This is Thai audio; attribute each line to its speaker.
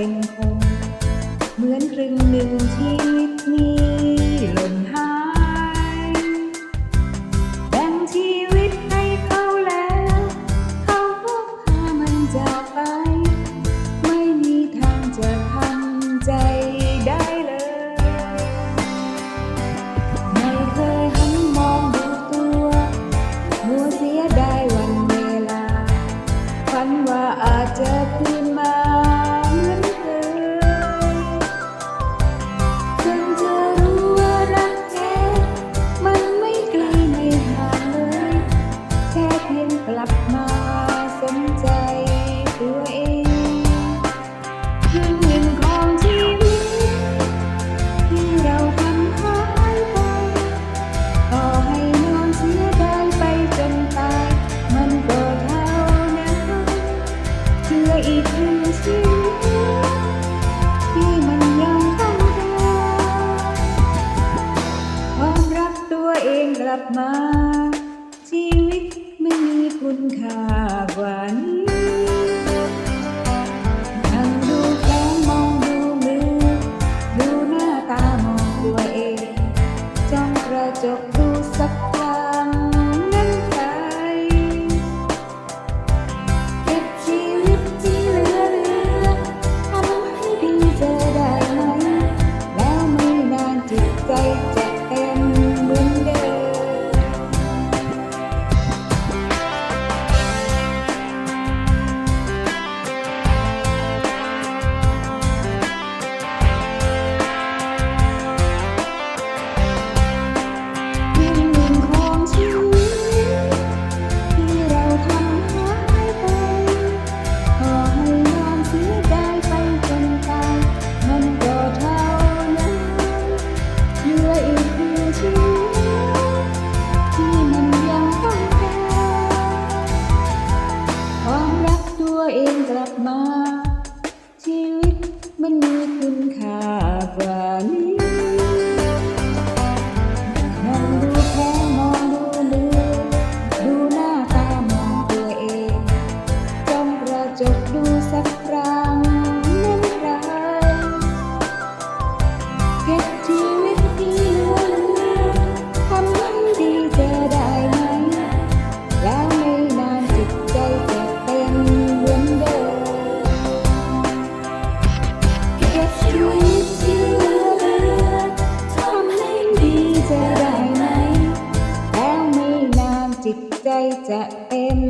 Speaker 1: เป็นคน เหมือนครึ่งหนึ่งชีวิตนี้ลม อีห้มันยังต้งเดินคมรักตัวเองกลับมา ชีวิตไม่มีคุณค่ากว่านี้ มา ชีวิตมันมีคุณ จะเต็ม